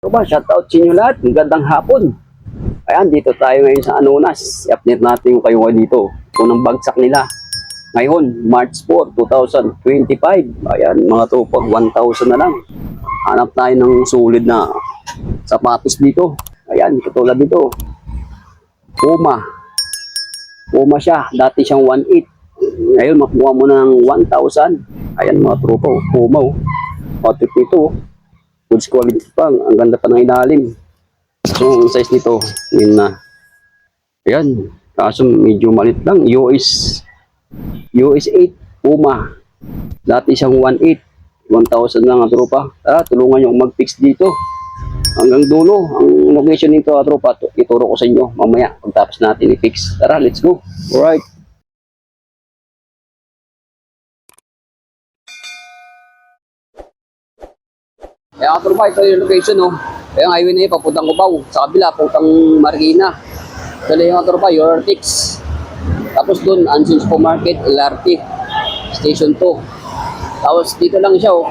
Tropa, shoutout sa inyo lahat. Magandang hapon. Ayan, dito tayo ngayon sa Anonas. I-update natin yung kayo dito. Unang bagsak nila. Ngayon, March 4, 2025. Ayan, mga tropa, 1,000 na lang. Hanap tayo ng sulit na sapatos dito. Ayan, katulad dito. Puma. Puma siya. Dati siyang 1,800. Ngayon, makuha mo ng 1,000. Ayan, mga tropa. oh. Puma, oh. Nito, oh. Goods quality pa. Ang ganda pa ng ilalim. So, ang size nito, yun na. Ayan. Kaso medyo malit lang. US, US 8 Puma. Dati siyang 1.8. 1,000 lang ang tropa. Tara, tulungan nyo mag-fix dito. Hanggang dulo. Ang location nito, ah, tropa, tu- ituro ko sa inyo mamaya pagtapos natin i-fix. Tara, let's go. Alright. Tropa, ito yung location, no? Kaya ang highway na yun, papuntang Cubao. Sa kabila, papuntang Marikina. Na yung mga tropa, your Tix. Tapos doon, Anson Supermarket, LRT, Station 2. Tapos dito lang siya, oh.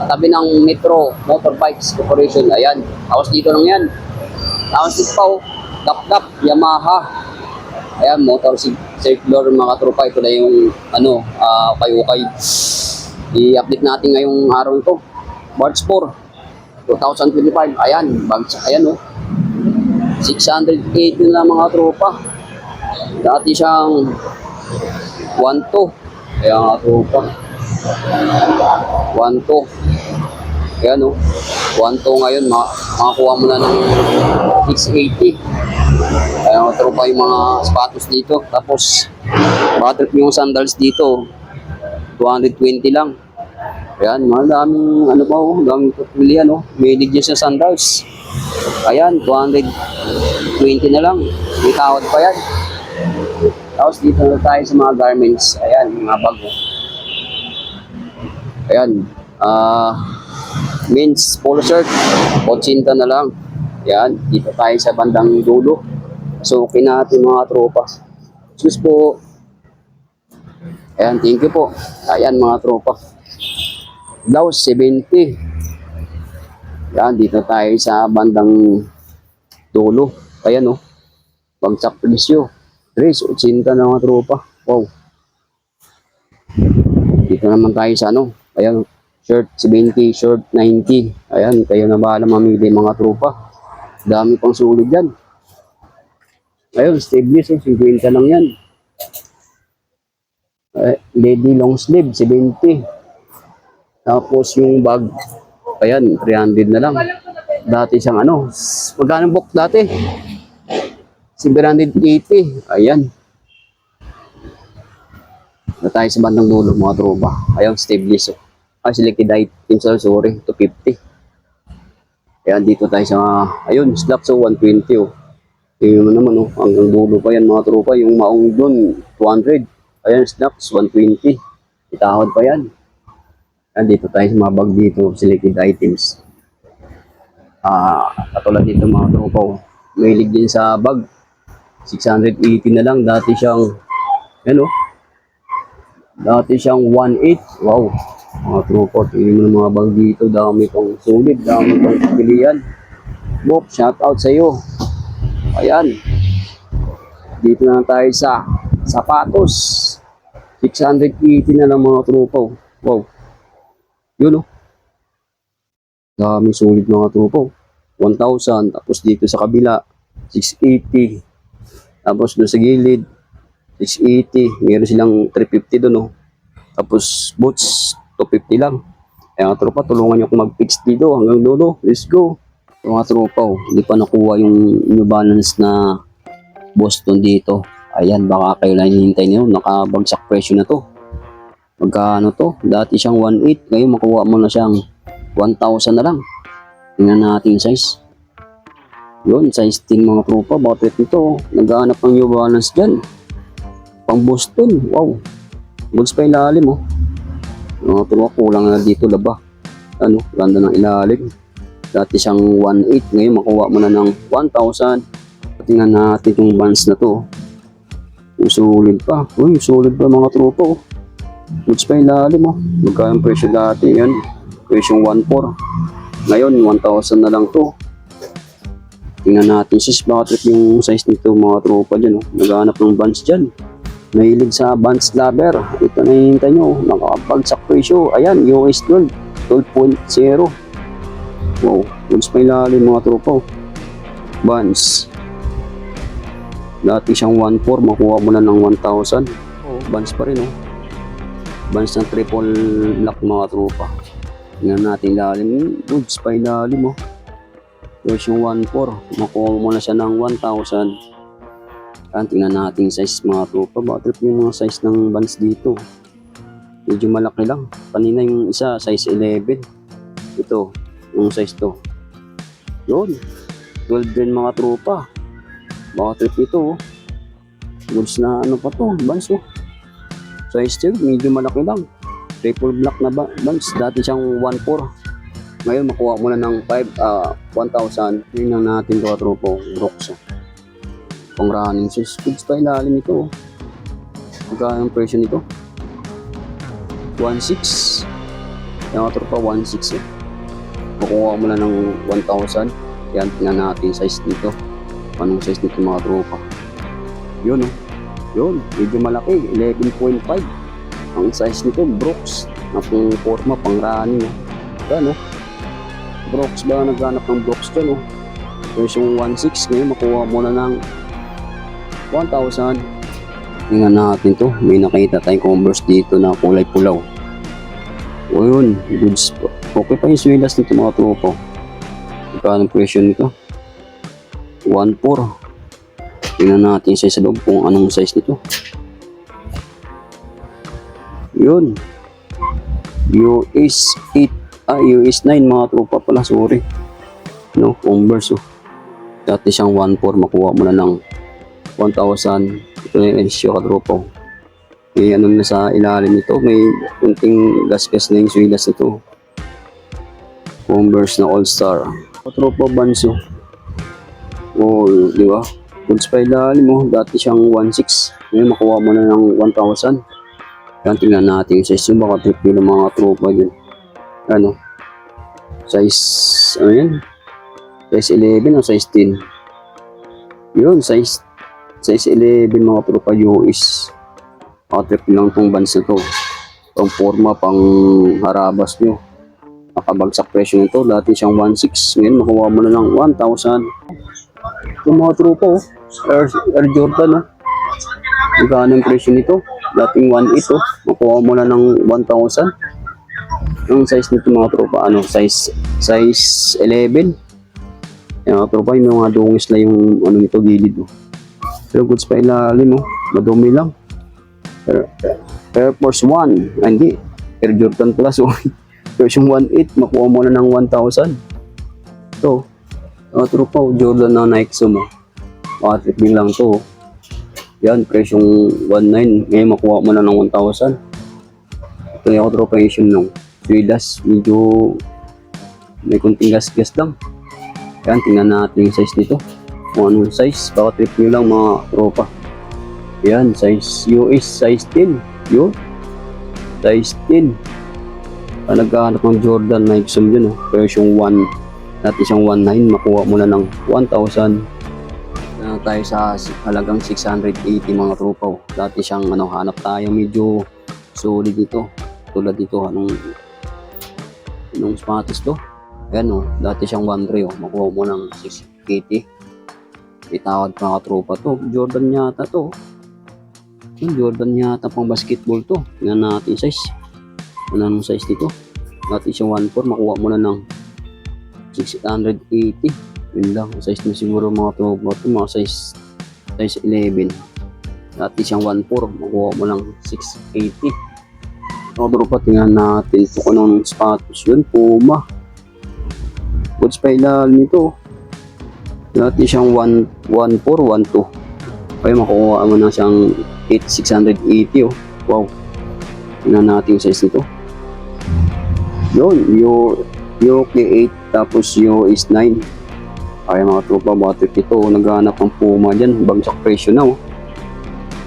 Katabi ng Metro Motorbikes Corporation. Ayan. Tapos dito lang yan. Tapos dito pa, oh. Dap-dap, Yamaha. Ayan, motor circular mga tropa. Ito na yung, ano, ah, ukay-ukay. I-update natin ngayong araw ito. March 4, 2025. Ayan, bagsak. Ayan, oh. 680 na mga tropa. Dati siyang 1-2. Kaya nga tropa. 1-2. Ayan o. 1-2 ngayon. Ma makakuha mo na ng 680. Kaya nga tropa yung mga sapatos dito. Tapos, baka yung sandals dito. 220 lang. Ayan, mga daming, ano ba oh, daming pagpilian oh. May ligyan sa sandals. Ayan, 220 na lang. May tawad pa yan. Tapos dito na tayo sa mga garments. Ayan, mga bago. Ayan. Ah, men's polo shirt. 80 na lang. Ayan, dito tayo sa bandang dulo. So, okay natin mga tropa. Sus po. Ayan, thank you po. Ayan mga tropa. Blouse, 70. Yan, dito tayo sa bandang dulo. Ayan, oh. Bagsak presyo. Dress, 80 na mga tropa. Wow. Dito naman tayo sa ano. Ayan, shirt 70, shirt 90. Ayan, kayo na bahala mamili mga tropa. Dami pang sulit dyan. Ayun, sleeveless, oh, 50 lang yan. Eh, lady long sleeve, 70. Tapos yung bag, ayan, 300 na lang. Dati siyang ano, magkano book dati? 780. Ayan. Na tayo sa bandang dulo mga tropa. Ayan, stabilis. Oh. Ay, selected items, oh, sorry, 250. Ayan, dito tayo sa, ayun, slap so 120. Oh. Tingnan mo naman, oh, hanggang dulo pa yan mga tropa. Yung maong doon, 200. Ayan, snaps, 120. Itahod pa yan. Nandito tayo sa mga bag dito, selected items. Ah, katulad dito mga tropa, oh. may din sa bag. 680 na lang, dati siyang, ano, dati siyang 1.8. Wow, mga tropa, tingnan mo ng mga bag dito, dami pang sulit, dami pang pilihan. Bok, shout out sa iyo. Ayan. Dito na tayo sa sapatos. 680 na lang mga tropa. oh. Wow. Yun oh. Daming sulit mga tropa. oh. 1,000. Tapos dito sa kabila, 680. Tapos doon sa gilid, 680. Meron silang 350 doon oh. Tapos boots, 250 lang. Kaya mga tropa, tulungan nyo akong mag-fix dito hanggang dulo. Let's go. Mga tropa, oh, hindi pa nakuha yung New Balance na Boston dito. Ayan, baka kayo lang hinihintay niyo. Nakabagsak presyo na to. Magkano to? Dati siyang 1.8. Ngayon makuha mo na siyang 1,000 na lang. Tingnan natin size. Yun, size 10 mga tropa. Bakit ito? Naghahanap ng New Balance dyan. Pang Boston. Wow. Goods pa ilalim oh. Mga tropa, kulang na dito laba. Ano, ganda ng ilalim. Dati siyang 1.8. Ngayon makuha mo na ng 1,000. Tingnan natin yung bands na to. Yung sulit pa. Uy, sulit pa mga tropa. Oh. Goods pa ilalim oh. Magkano presyo dati yan? Presyong 1.4. Ngayon, 1,000 na lang to. Tingnan natin sis, baka trip yung size nito mga tropa dyan. Oh. Naghahanap ng bands dyan. Mahilig sa bands lover. Ito na hihintay nyo. Nakapagsak ratio. Ayan, US 12. 12.0. Wow, goods pa ilalim mga tropa. oh. Bands. Dati siyang 1.4, makuha mo na ng 1,000. Oh, bands pa rin oh. Bands ng triple black mga tropa. Tingnan natin ilalim. Goods pa ilalim oh. Tapos yung 1.4, makuha mo na siya ng 1,000. Yan, tingnan natin size mga tropa. Baka trip yung mga size ng bands dito. Medyo malaki lang. Kanina yung isa, size 11. Ito, yung size to. Yun. 12 din mga tropa. Baka trip ito. oh. Goods na ano pa to, bands oh. Size 2, medyo malaki lang. Triple black na ba bands. Dati siyang 1.4. Ngayon makuha mo na ng 5, ah 1,000. Tingnan natin to tropo, Brooks. oh. Pang running shoes. Goods pa ilalim ito. oh. Magkano ang presyo nito? 1,600. Yung mga tropa, 1,600 eh. Makuha mo na ng 1,000. Yan, tingnan natin size nito. Anong size nito mga tropa. Yun oh. Yun, medyo malaki. 11.5. Ang size nito, Brooks. Na forma, pang running. Oh. Yan oh. Brooks ba naghanap ng Brooks dyan oh. Tapos yung 1.6 ngayon makuha mo na ng 1,000. Tingnan natin to. May nakita tayong Converse dito na kulay pulaw. O yun, goods po. Okay pa yung swilas nito mga tropo. Magkano ang presyo nito? 1.4. Tingnan natin siya sa loob kung anong size nito. Yun. US 8 ah, US 9 mga tropa pala, sorry. No, Converse oh. Dati siyang 1.4, makuha mo na ng 1,000. Ito na yung issue ka tropa. oh. May ano na sa ilalim nito, may kunting gas-gas na yung swilas nito. Converse na All-Star. Tropa Banso. Oh, di ba? Goods pa ilalim mo, dati siyang 1.6. Ngayon makuha mo na ng 1,000. Yan, tingnan natin yung size baka trip yun ng mga tropa dyan. Ano? Size, ano yan? Size 11 o size 10? Yun, size size 11 mga tropa US. Mga trip lang tong bands na to. Pang forma, pang harabas nyo. Nakabagsak presyo nito. Dati siyang 1.6. Ngayon makuha mo na ng 1,000. Yung mga tropa oh. Air, Air Jordan oh. Magkano ang presyo nito? Dating 1.8 oh. Makuha mo na ng 1,000. Yung size nito mga tropa, ano, size size 11. Yung mga tropa, yung mga dungis na yung ano nito gilid oh. Pero goods pa ilalim oh. Madumi lang. Air, Air Force 1. Ah, hindi. Air Jordan Plus oh. Version 1.8, makuha mo na ng 1,000. Ito. Mga tropa, oh, Jordan na Nike Zoom oh. Mga trip lang to oh. Yan, presyong 1.9. Ngayon makuha mo na ng 1,000. Ito yung authorization ng Swilas. Medyo may kunting gas-gas lang. Yan, tingnan natin yung size nito. Kung anong size. Baka trip nyo lang mga tropa. Yan, size US, size 10. Yun. Size 10. Ah, nagkahanap ng Jordan Nike Zoom yun. Oh. Presyong 1. Dati siyang 1.9. Makuha mo na ng 1,000 na tayo sa halagang 680 mga tropa. oh. Dati siyang ano, hanap tayo medyo solid dito. Tulad dito, anong anong sapatos to? Ayan oh, dati siyang 1.3 oh. Makuha mo ng 680. Itawad mga tropa to. Jordan yata to. Yung Jordan yata pang basketball to. Tingnan natin size. Ano anong size dito? Dati siyang 1.4. Makuha mo na ng 680. Yun lang. Size na siguro mga tropa ito. Mga size, size 11. Dati siyang 1.4. Makuha mo lang 680. Mga tropa, tingnan natin ito kung anong status yun. Puma. Goods pa ilalim nito. Dati siyang 1, 1.4, 1.2. Kaya makukuha mo na siyang 8, 680 oh. Wow. Tingnan natin yung size nito. Yun, yung UK 8 tapos US 9. Kaya mga tropa, bakit ito, naghahanap ng Puma dyan, bagsak presyo na oh.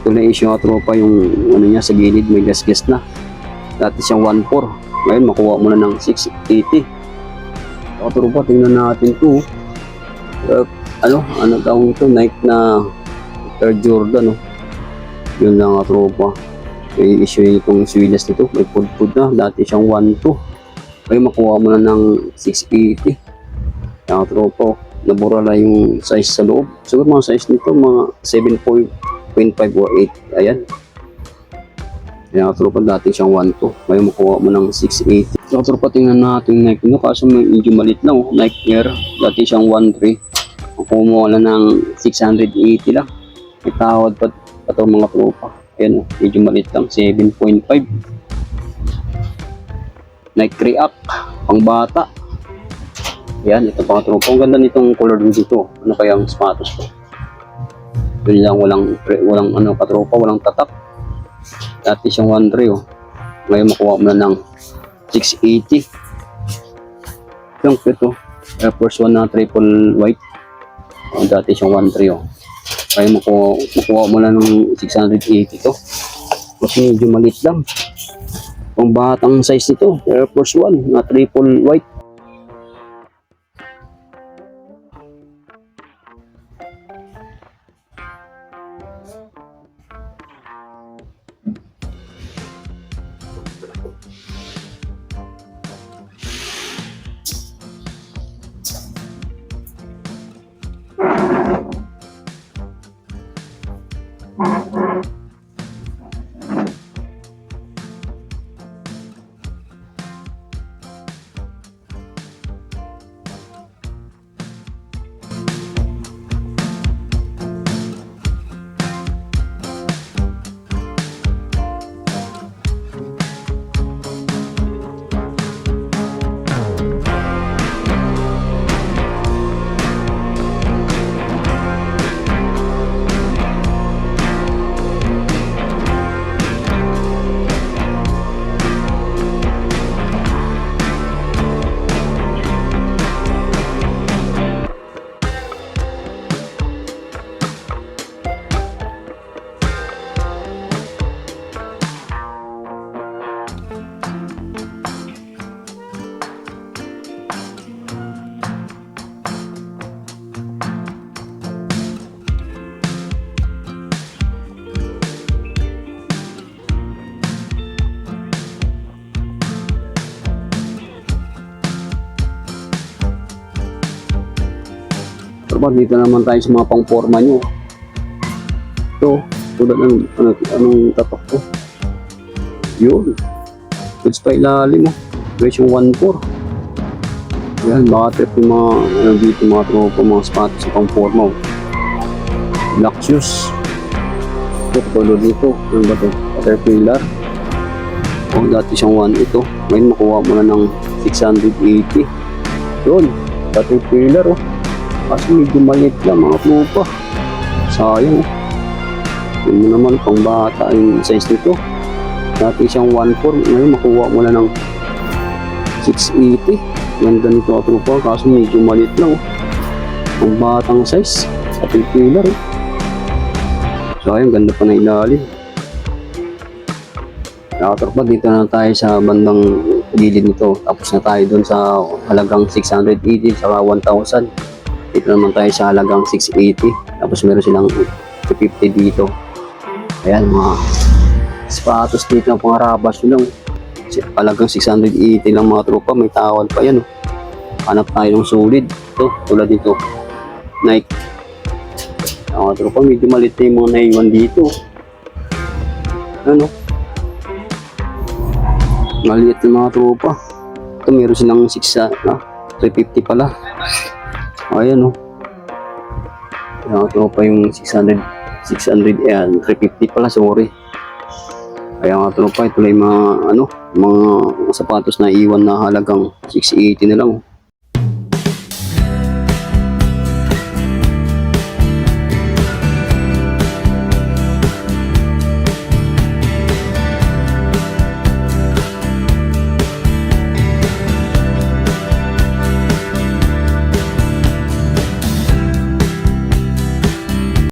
Ito na issue mga tropa yung ano niya sa gilid, may gas-gas na. Dati siyang 1.4, ngayon makuha mo na ng 680. Mga tropa, tingnan natin to. Uh, ano, ano tawag ito? Nike na Air Jordan, no? Yun lang mga tropa. May issue itong swilas nito. May food-food na. Dati siyang 1.2. Ay, makuha mo na ng 680. Yan mga tropa. oh. Nabura na yung size sa loob. Siguro mga size nito, mga 7.5 or 8. Ayan. Yan mga tropa, dati siyang 1.2. Ngayon makuha mo ng 680. Yan mga tropa, tingnan natin yung Nike. No, kaso may medyo malit lang. Oh. Nike Air. Dati siyang 1.3. Makuha mo na ng 680 lang. May tawad pa, pa to mga tropa. Ayan, oh, medyo malit lang. 7.5. Nike React. Pang bata. Ayan, ito pang tropa. Ang ganda nitong color dito. Ano kaya ang sapatos ko? Yun lang, walang, walang ano, katropa, walang tatak. Dati siyang 1.3 oh. Ngayon makuha mo na ng 680. Yung ito, Air Force 1 na triple white. Oh, dati siyang 1.3 oh. Ngayon makuha, makuha mo na ng 680 to. Kasi medyo malit lang. Pang batang size nito, Air Force 1 na triple white. Pero dito naman tayo sa mga pang-forma nyo. Ito, tulad ng ano, anong tapak ko. Yun. Goods pa ilalim mo. Presyo 1.4. Yan, baka trip yung mga, ano dito, mga tropa, mga sapatos sa pang-forma. oh. Black shoes. Ito, tulad dito. Ano ba ito? Caterpillar. Oh, dati siyang 1 ito. Ngayon makuha mo na ng 680. Yun, Caterpillar oh. Kasi medyo maliit lang mga tropa. Sayang. Yun mo naman pang bata yung size nito. Dati siyang 1.4. Ngayon makuha mo na ng 680. Ganda nito mga tropa. Kaso medyo maliit lang. Oh. Pang batang size. Sa pillar. Oh. Sayang. Ganda pa na ilalim. Nakatropa dito na tayo sa bandang gilid nito. Tapos na tayo dun sa halagang 680 saka 1,000. Dito naman tayo sa halagang 680. Tapos meron silang 250 dito. Ayan, mga sapatos dito ng pangarabas lang. Halagang 680 lang mga tropa. May tawad pa yan. Oh. Hanap tayo ng solid. Ito, tulad dito. Nike. Mga tropa, medyo malit na yung mga naiwan dito. Ano? Maliit na mga tropa. Ito, meron silang 6 ah, 350 pala. Oh. Ayan, ito pa yung 600, 600, ayan, 350 pala, sorry. Kaya nga ito pa, ito lang yung mga, ano, mga sapatos na iwan na halagang 680 na lang. oh.